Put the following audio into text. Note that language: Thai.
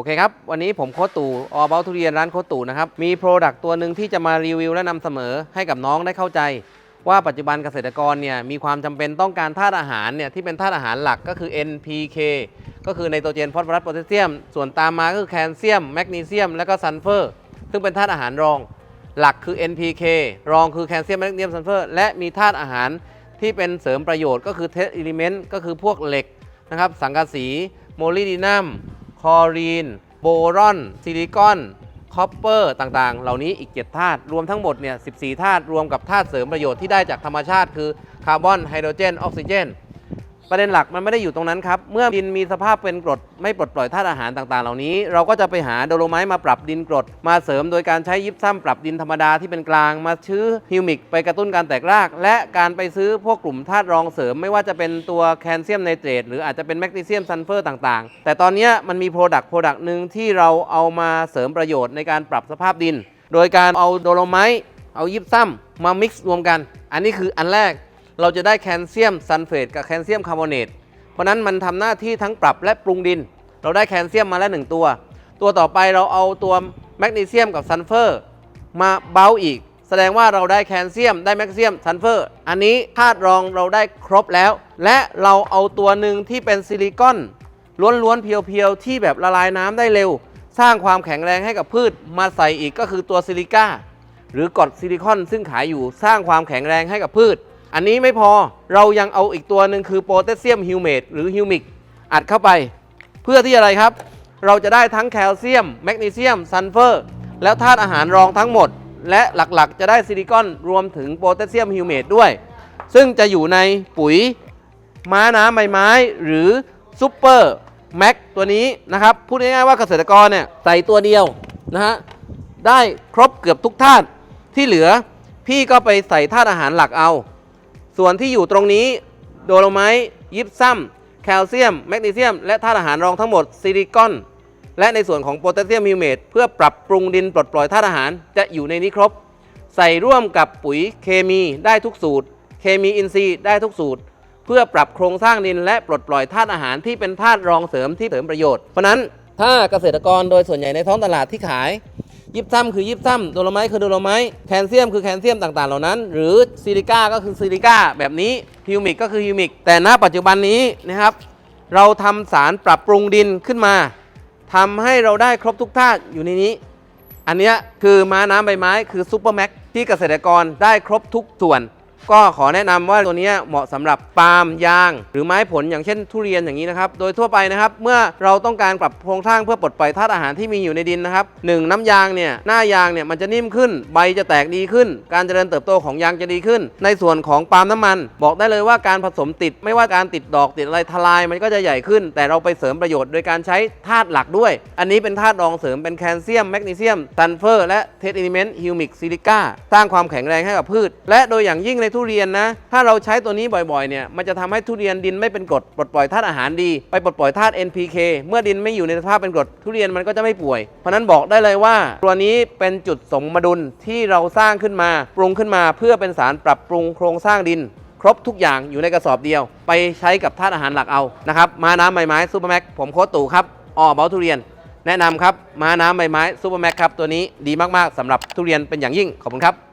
อเคครับ วันนี้ผมโคตู่ออเบาทุเรียนร้านโคตู่นะครับ มีโปรดักต์ตัวหนึ่งที่จะมารีวิวและนำเสมอให้กับน้องได้เข้าใจ ว่าปัจจุบันเกษตรกรเนี่ยมีความจำเป็นต้องการธาตุอาหารเนี่ยที่เป็นธาตุอาหารหลักก็คือ NPK ก็คือไนโตรเจนฟอสฟอรัสโพแทสเซียม ส่วนตามมาก็คือแคลเซียมแมกนีเซียม และก็ซัลเฟอร์ ซึ่งเป็นธาตุอาหารรอง หลักคือ NPK รองคือแคลเซียมแมกนีเซียมซัลเฟอร์และมีธาตุอาหารที่เป็นเสริมประโยชน์ก็คือเทสอิลิเมนต์ก็คือพวกเหล็กนะครับสังกะสีโมลิดินัม คลอรีน โบรอน ซิลิคอน คอปเปอร์ ต่างๆ เหล่านี้อีก 7 ธาตุ รวมทั้งหมดเนี่ย 14 ธาตุ รวมกับธาตุเสริมประโยชน์ที่ได้จากธรรมชาติ คือคาร์บอน ไฮโดรเจน ออกซิเจน ประเด็นหลักมันไม่ได้อยู่ตรงนั้นครับ เมื่อดินมีสภาพเป็นกรดไม่ปลดปล่อยธาตุอาหารต่างๆ เหล่านี้ เราก็จะไปหาโดโลไมต์มาปรับดินกรด มาเสริมโดยการใช้ยิปซัมปรับดินธรรมดาที่เป็นกลางมาชื้อฮิวมิกไปกระตุ้นการแตกราก และการไปซื้อพวกกลุ่มธาตุรองเสริม ไม่ว่าจะเป็นตัวแคลเซียมไนเตรตหรืออาจจะเป็นแมกนีเซียมซัลเฟอร์ต่างๆ แต่ตอนนี้มันมีโปรดักต์โปรดักต์หนึ่งที่เราเอามาเสริมประโยชน์ในการปรับสภาพดิน โดยการเอาโดโลไมต์เอายิปซัมมามิกซ์รวมกัน อันนี้คืออันแรก เราจะได้แคลเซียมซัลเฟตกับแคลเซียมคาร์บอเนต เพราะนั้นมันทำหน้าที่ทั้งปรับและปรุงดิน เราได้แคลเซียมมาแล้วหนึ่งตัว ตัวต่อไปเราเอาตัวแมกนีเซียมกับซัลเฟอร์มาเบาอีก แสดงว่าเราได้แคลเซียมได้แมกนีเซียมซัลเฟอร์อันนี้ธาตุรองเราได้ครบแล้ว และเราเอาตัวหนึ่งที่เป็นซิลิคอนล้วนๆเพียวๆที่แบบละลายน้ำได้เร็ว สร้างความแข็งแรงให้กับพืชมาใส่อีกก็คือตัวซิลิก้าหรือกรดซิลิคอนซึ่งขายอยู่สร้างความแข็งแรงให้กับพืช อันนี้ไม่พอเรายังเอาอีกตัวหนึ่งคือโพแทสเซียมฮิวเมตหรือฮิวมิกอัดเข้าไป เพื่อที่อะไรครับ เราจะได้ทั้งแคลเซียม แมกนีเซียม ซัลเฟอร์ แล้วธาตุอาหารรองทั้งหมด และหลักๆ จะได้ซิลิคอนรวมถึงโพแทสเซียมฮิวเมตด้วย ซึ่งจะอยู่ในปุ๋ยม้าน้ำใบไม้ หรือซูเปอร์แม็กตัวนี้นะครับพูดง่ายๆว่าเกษตรกรเนี่ยใส่ตัวเดียวนะฮะได้ครบเกือบทุกธาตุที่เหลือพี่ก็ไปใส่ธาตุอาหารหลักเอา ส่วนที่อยู่ตรงนี้โดโลไมต์ยิปซัมแคลเซียม แมกนีเซียม และธาตุอาหารรองทั้งหมดซิลิคอน และในส่วนของโพแทสเซียมฮิวเมตเพื่อปรับปรุงดินปลดปล่อยธาตุอาหารจะอยู่ในนี้ครบ ใส่ร่วมกับปุ๋ยเคมีได้ทุกสูตร เคมีอินทรีย์ได้ทุกสูตร เพื่อปรับโครงสร้างดินและปลดปล่อยธาตุอาหารที่เป็นธาตุรองเสริมที่เสริมประโยชน์เพราะฉะนั้นถ้าเกษตรกรโดยส่วนใหญ่ในท้องตลาดที่ขาย ยิปซัมคือยิปซัมโดโลไมต์คือโดโลไมต์แคลเซียมคือแคลเซียมต่างๆ เหล่านั้น หรือซิลิก้าก็คือซิลิก้าแบบนี้ฮิวมิกก็คือฮิวมิกแต่ณปัจจุบันนี้นะครับ เราทำสารปรับปรุงดินขึ้นมาทำให้เราได้ครบทุกธาตุอยู่ในนี้ อันนี้คือม้าน้ำใบไม้คือซูเปอร์แม็กที่เกษตรกรได้ครบทุกส่วน ก็ขอแนะนำว่าตัวนี้เหมาะสำหรับปาล์มยาง หรือไม้ผลอย่างเช่นทุเรียนอย่างนี้นะครับ โดยทั่วไปนะครับเมื่อเราต้องการปรับโครงสร้างเพื่อปลดปล่อยธาตุอาหารที่มีอยู่ในดินนะครับหนึ่งน้ำยางเนี่ยหน้ายางเนี่ยมันจะนิ่มขึ้น ใบจะแตกดีขึ้น การเจริญเติบโตของยางจะดีขึ้น ในส่วนของปาล์มน้ำมัน บอกได้เลยว่าการผสมติดไม่ว่าการติดดอกติดอะไรทลายมันก็จะใหญ่ขึ้น แต่เราไปเสริมประโยชน์โดยการใช้ธาตุหลักด้วย อันนี้เป็นธาตุรองเสริมเป็นแคลเซียมแมกนีเซียมซัลเฟอร์และเทสอิลิเมนต์ฮิวมิกซิลิก้าสร้างความแข็งแรงให้กับพืช และโดยอย่างยิ่งในทุเรียนนะ ถ้าเราใช้ตัวนี้บ่อยๆเนี่ยมันจะทำให้ทุเรียนดินไม่เป็นกรดปลดปล่อยธาตุอาหารดี ไปปลดปล่อยธาตุ NPK เมื่อดินไม่อยู่ในสภาพเป็นกรดทุเรียนมันก็จะไม่ป่วย เพราะนั้นบอกได้เลยว่า ตัวนี้เป็นจุดสมดุลที่เราสร้างขึ้นมาปรุงขึ้นมา เพื่อเป็นสารปรับปรุงโครงสร้างดิน ครบทุกอย่างอยู่ในกระสอบเดียว ไปใช้กับธาตุอาหารหลักเอานะครับมาน้ำใบไม้ซูเปอร์แม็กผมโค้ดตู่ครับออเบาทุเรียนแนะนำครับมาน้ำใบไม้ซูเปอร์แม็กครับ ตัวนี้ดีมาก ๆสำหรับทุเรียนเป็นอย่างยิ่ง ขอบคุณครับ